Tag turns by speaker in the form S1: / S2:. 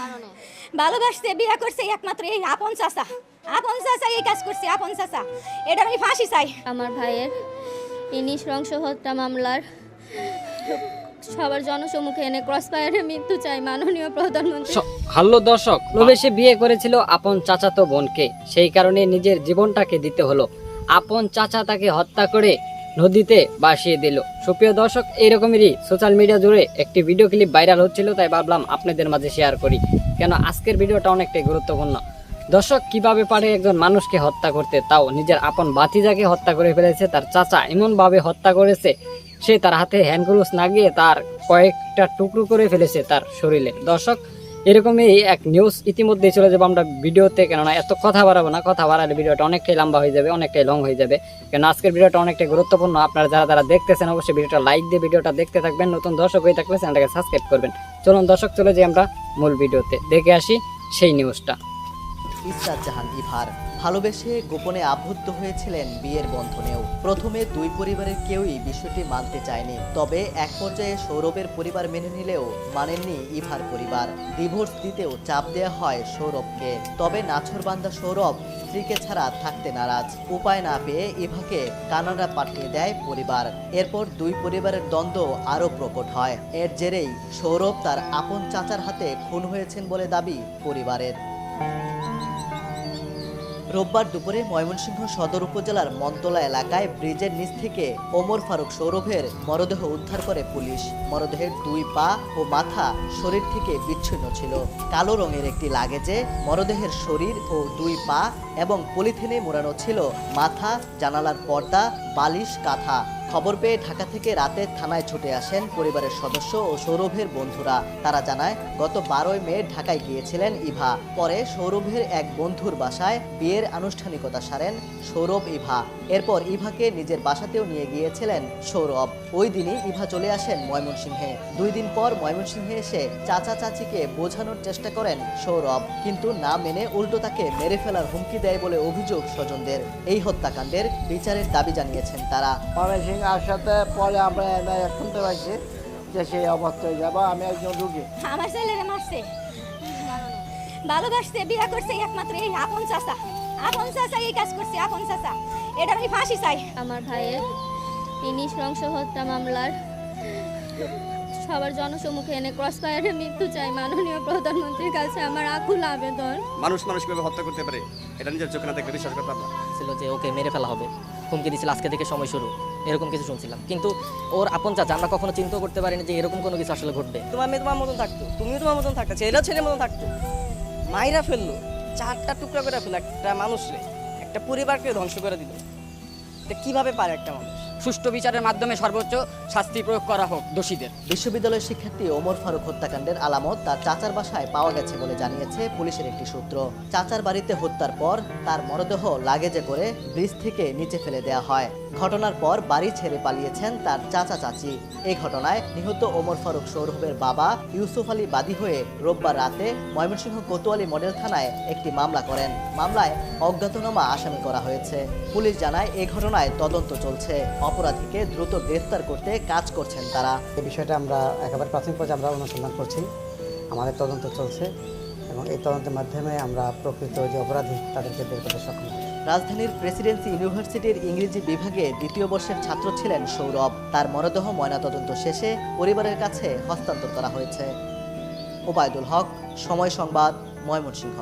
S1: কারণে।
S2: ভালোবাসতে বিয়ে করছে একমাত্র এই আপন চাচা। আপন চাচা এই কাজ করছে আপন চাচা। এটা আমি ফাঁসি চাই।
S1: আমার ভাইয়ের এই নৃশংস হত্যা মামলার সবার জনসম্মুখে এনে ক্রস ফায়ারে মৃত্যু চাই মাননীয় প্রধানমন্ত্রী।
S3: হ্যালো দর্শক লোভেসে বিয়ে করেছিল আপন চাচাতো বোনকে। সেই কারণে নিজের জীবনটাকে দিতে হলো। আপন চাচা তাকে হত্যা করে নদীতে ভাসিয়ে দিল। সুপ্রিয় দর্শক, এইরকমেরই সোশ্যাল মিডিয়া জুড়ে একটি ভিডিও ক্লিপ ভাইরাল হচ্ছিল, তাই ভাবলাম আপনাদের মাঝে শেয়ার করি। কেন আজকের ভিডিওটা অনেকটাই গুরুত্বপূর্ণ। দর্শক, কীভাবে পারে একজন মানুষকে হত্যা করতে? তাও নিজের আপন বাতিজাকে হত্যা করে ফেলেছে, তার চাচা এমনভাবে হত্যা করেছে, সে তার হাতে হ্যান্ড গ্লোভস না গিয়ে তার কয়েকটা টুকরো করে ফেলেছে তার শরীরে। দর্শক এরকমই এক নিউজ ইতিমধ্যেই চলে যাব আমরা ভিডিওতে, কেননা এত কথা বাড়াবো না, কথা বাড়ালে ভিডিওটা অনেকটাই লম্বা হয়ে যাবে, অনেকটাই লং হয়ে যাবে। কেন আজকের ভিডিওটা অনেকটাই গুরুত্বপূর্ণ, আপনারা যারা যারা দেখতেছেন, অবশ্যই ভিডিওটা লাইক দিয়ে ভিডিওটা দেখতে থাকবেন, নতুন দর্শক হয়ে থাকলে চ্যানেলটাকে সাবস্ক্রাইব করবেন। চলুন দর্শক, চলে যাই আমরা মূল ভিডিওতে। দেখে আসি সেই নিউজটা
S4: ইসরাত জাহান ইভার। ভালোবেসে গোপনে আবদ্ধ হয়েছিলেন বিয়ের বন্ধনেও। প্রথমে দুই পরিবারের কেউই বিষয়টি মানতে চায়নি। তবে এক পর্যায়ে সৌরভের পরিবার মেনে নিলেও মানেননি ইভার পরিবার। ডিভোর্স দিতেও চাপ দেওয়া হয় সৌরভকে। তবে নাছরবান্দা সৌরভ স্ত্রীকে ছাড়া থাকতে নারাজ। উপায় না পেয়ে ইভাকে কানাডা পাঠিয়ে দেয় পরিবার। এরপর দুই পরিবারের দ্বন্দ্ব আরও প্রকট হয়। এর জেরেই সৌরভ তার আপন চাচার হাতে খুন হয়েছেন বলে দাবি পরিবারের। রোববার দুপুরে ময়মনসিংহ সদর উপজেলার মন্তলা এলাকায় ব্রিজের নিচ থেকে ওমর ফারুক সৌরভের মরদেহ উদ্ধার করে পুলিশ। মরদেহের দুই পা ও মাথা শরীর থেকে বিচ্ছিন্ন ছিল। কালো রঙের একটি লাগেজে মরদেহের শরীর ও দুই পা এবং পলিথিনে মোড়ানো ছিল মাথা, জানালার পর্দা বালিশ, কাঁথা। খবর পেয়ে ঢাকা থেকে রাতে থানায় ছুটে আসেন পরিবারের সদস্য ও সৌরভের বন্ধুরা। তারা জানায়, গত বারোই মে ঢাকায় গিয়েছিলেন ইভা। পরে সৌরভের এক বন্ধুর বাসায় বিয়ের আনুষ্ঠানিকতা সারেন সৌরভ ইভা। এরপর ইভাকে নিজের বাসাতেও নিয়ে গিয়েছিলেন সৌরভ। ওই দিনই ইভা চলে আসেন ময়মনসিংহে। দুই দিন পর ময়মনসিংহে এসে চাচা চাচিকে বোঝানোর চেষ্টা করেন সৌরভ। কিন্তু না মেনে উল্টো তাকে মেরে ফেলার হুমকি দেয় বলে অভিযোগ স্বজনদের। এই হত্যাকাণ্ডের বিচারের দাবি জানিয়েছেন তারা?
S5: ময়মনসিং আসাতে পরে আমরা এনে শুনতে পাইছি যে সেই অবস্থায় যাব আমি একজন রুগী।
S2: আমার ছেলেরে মারছে। ভালোবাসতে বিয়া করছে একমাত্র এই আপন চাচা। আপন চাচা এই কাজ করছে আপন চাচা। এটা আমি ফাঁসি চাই।
S1: আমার ভাইয়ের তিনি নৃশংস হত্যা মামলার সবার জনসম্মুখে এনে ক্রস ফায়ারে মৃত্যু চাই। মাননীয় প্রধানমন্ত্রীর কাছে আমার আকুল আবেদন।
S6: মানুষ মানুষ কীভাবে হত্যা করতে পারে এটা নিজের চোখে না দেখলে বিশ্বাস করতে পারব
S7: ছিল যে ওকে মেরে ফেলা হবে হুমকি দিয়েছিল আজকে থেকে সময় শুরু এরকম কিছু শুনছিলাম। কিন্তু ওর আপন চাচা আমরা কখনো চিন্তা করতে পারিনি যে এরকম কোনো কিছু আসলে ঘটবে।
S8: তোমার মেয়ে তোমার মতন থাকতো তুমিও তোমার মতন থাকতো ছেলেও ছেলের মতন থাকতো। মাইরা ফেলল চারটা টুকরা করে ফেলল একটা মানুষরে একটা পরিবারকে ধ্বংস করে দিল। এটা কীভাবে পারে একটা মানুষ?
S3: সুষ্ঠু বিচারের মাধ্যমে সর্বোচ্চ শাস্তি প্রয়োগ করা হোক দোষীদের।
S4: বিশ্ববিদ্যালয়ের শিক্ষার্থী ওমর ফারুক হত্যাকাণ্ডের আলামত তার চাচার বাসায় পাওয়া গেছে বলে জানিয়েছে পুলিশের একটি সূত্র। চাচার বাড়িতে হত্যার পর তার মরদেহ লাগেজে করে ব্রিজ থেকে নিচে ফেলে দেয়া হয়। ঘটনার পর বাড়ি ছেড়ে পালিয়েছেন তার চাচা চাচি। এই ঘটনায় নিহত ওমর ফারুক সৌরভের বাবা ইউসুফ আলী বাদী হয়ে রোববার রাতে ময়মনসিংহ কোতোয়ালি মডেল থানায় একটি মামলা করেন। মামলায় অজ্ঞাতনামা আসামি করা হয়েছে। পুলিশ জানায় এই ঘটনায় তদন্ত চলছে। অপরাধীকে দ্রুত গ্রেফতার করতে কাজ করছেন তারা।
S9: এই বিষয়টা আমরা একেবারে প্রাথমিক পর্যায়ে আমরা অনুসন্ধান করছি। আমাদের তদন্ত চলছে এবং এই তদন্তের মাধ্যমে আমরা প্রকৃত যে অপরাধী, তাদেরকে বের করতে সক্ষম হব
S4: রাজধানীর প্রেসিডেন্সি ইউনিভার্সিটির ইংরেজি বিভাগে দ্বিতীয় বর্ষের ছাত্র ছিলেন সৌরভ। তার মরদেহ ময়নাতদন্ত শেষে পরিবারের কাছে হস্তান্তর করা হয়েছে। ওবায়দুল হক, সময় সংবাদ, ময়মনসিংহ।